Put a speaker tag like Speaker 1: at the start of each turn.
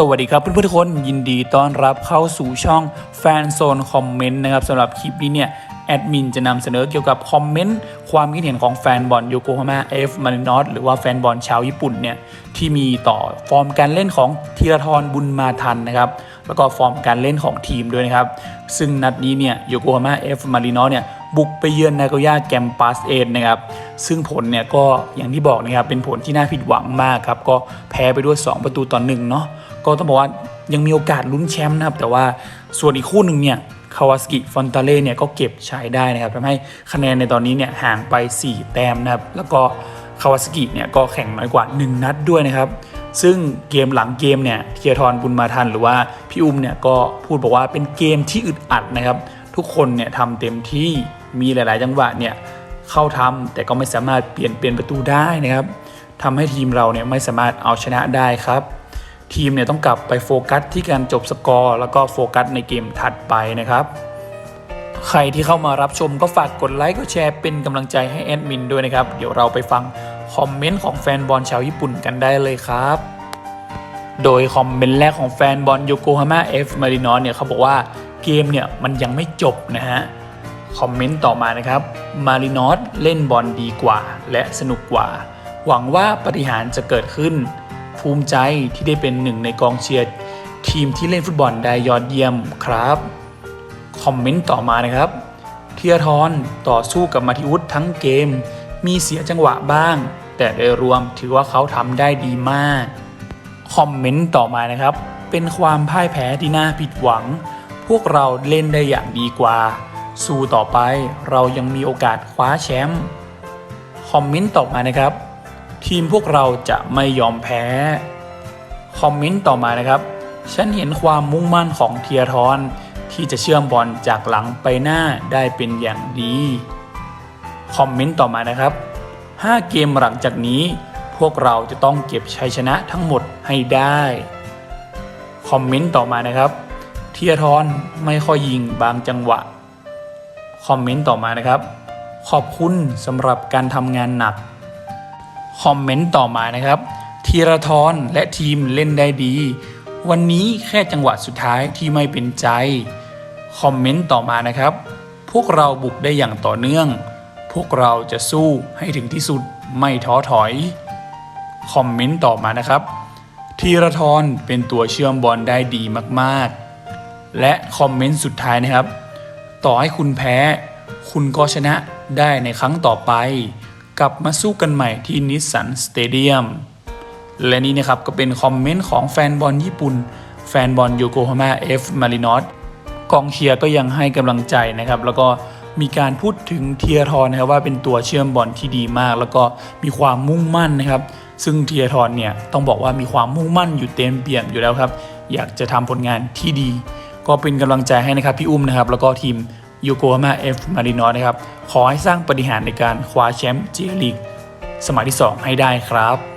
Speaker 1: สวัสดีครับเพื่อนๆทุกคนยินดีต้อนรับเข้าสู่ช่องแฟนโซนคอมเมนต์นะครับสำหรับคลิปนี้เนี่ยแอดมินจะนำเสนอเกี่ยวกับคอมเมนต์ความคิดเห็นของแฟนบอลโยโกฮาม่าเอฟมารินอสหรือว่าแฟนบอลชาวญี่ปุ่นเนี่ยที่มีต่อฟอร์มการเล่นของธีรทรบุญมาทันนะครับแล้วก็ฟอร์มการเล่นของทีมด้วยนะครับซึ่งนัดนี้เนี่ยโยโกฮาม่าเอฟมารินอสเนี่ยบุกไปเยือนนาโกย่าแกมปัสเอนนะครับซึ่งผลเนี่ยก็อย่างที่บอกนะครับเป็นผลที่น่าผิดหวังมากครับก็แพ้ไปด้วย 2 ประตูต่อหนึ่งเนาะ ก็ต้องบอกว่ายังมีโอกาสลุ้นแชมป์นะครับ แต่ว่าส่วนอีกคู่หนึ่งเนี่ยคาวาสกิฟอนตาเล่เนี่ยก็เก็บใช้ได้นะครับทำให้คะแนนในตอนนี้เนี่ยห่างไป 4 แต้มนะครับ แล้วก็คาวาสกิเนี่ยก็แข่งน้อยกว่า 1 นัดด้วยนะครับ ซึ่งเกมหลังเกมเนี่ยเทียทรบุญมาทันหรือว่าพี่อุ้มเนี่ยก็พูดบอกว่าเป็นเกมที่อึดอัดนะครับ ทุกคนเนี่ยทำเต็มที่มีหลาย ๆ จังหวะเนี่ยเข้าทำแต่ก็ไม่สามารถเปลี่ยนเปลี่ยนประตูได้นะครับทำให้ทีมเราเนี่ยไม่สามารถเอาชนะได้ครับ ทีมเนี่ยต้องกลับไปโฟกัสที่การจบสกอร์ แล้วก็โฟกัสในเกมถัดไปนะครับ ใครที่เข้ามารับชมก็ฝากกดไลค์กดแชร์เป็นกำลังใจให้แอดมินด้วยนะครับ เดี๋ยวเราไปฟังคอมเมนต์ของแฟนบอลชาวญี่ปุ่นกันได้เลยครับ โดยคอมเมนต์แรกของแฟนบอลโยโกฮาม่าเอฟมารินอสเนี่ยเขาบอกว่าเกมเนี่ยมันยังไม่จบนะฮะคอมเมนต์ต่อมานะครับ มารินอสเล่นบอลดีกว่า และสนุกกว่า หวังว่าปฏิหารจะเกิดขึ้น ภูมิใจที่ได้เป็นหนึ่งในกองเชียร์ทีมที่เล่นฟุตบอลได้ยอดเยี่ยมครับ คอมเมนต์ต่อมานะครับ เทียทรต่อสู้กับมาธิวุฒทั้งเกม มีเสียจังหวะบ้าง แต่โดยรวมถือว่าเขาทำได้ดีมาก คอมเมนต์ต่อมานะครับ เป็นความพ่ายแพ้ที่น่าผิดหวัง พวกเราเล่นได้อย่างดีกว่า สู้ต่อไปเรายังมีโอกาสคว้าแชมป์ คอมเมนต์ต่อมานะครับ ทีมพวกเราจะไม่ยอมแพ้ คอมเมนต์ต่อมานะครับ ฉันเห็นความมุ่งมั่นของเทียทรที่จะเชื่อมบอลจากหลังไปหน้าได้เป็นอย่างดี คอมเมนต์ต่อมานะครับ 5 เกมหลังจากนี้ พวกเราจะต้องเก็บชัยชนะทั้งหมดให้ได้ คอมเมนต์ต่อมานะครับ เทียทรไม่ค่อยยิงบางจังหวะ คอมเมนต์ต่อมานะครับ ขอบคุณสำหรับการทำงานหนัก คอมเมนต์ต่อมานะครับธีรทรและทีมเล่นได้ดี วันนี้แค่จังหวะสุดท้ายที่ไม่เป็นใจ คอมเมนต์ต่อมานะครับ พวกเราบุกได้อย่างต่อเนื่อง พวกเราจะสู้ให้ถึงที่สุดไม่ท้อถอย คอมเมนต์ต่อมานะครับธีรทรเป็นตัวเชื่อมบอลได้ดีมากๆ และคอมเมนต์สุดท้ายนะครับ ต่อให้คุณแพ้ คุณก็ชนะได้ในครั้งต่อไป กลับมาสู้กันใหม่ที่นิสสันสเตเดียมและนี่นะครับก็เป็นคอมเมนต์ของแฟนบอลญี่ปุ่น แฟนบอลโยโกฮาม่าเอฟมารินอสกองเชียร์ก็ยังให้กำลังใจนะครับ แล้วก็มีการพูดถึงเทียทรนะครับว่าเป็นตัวเชื่อมบอลที่ดีมาก แล้วก็มีความมุ่งมั่นนะครับ ซึ่งเทียทรเนี่ยต้องบอกว่ามีความมุ่งมั่นอยู่เต็มเปี่ยมอยู่แล้วครับ อยากจะทำผลงานที่ดี ก็เป็นกำลังใจให้นะครับพี่อุ้มนะครับ แล้วก็ทีม ยูโกฮาม่าเอฟมารินอสนะครับ ขอให้สร้างปฏิหารในการคว้าแชมป์เจลีกสมัยที่ 2 ให้ได้ครับ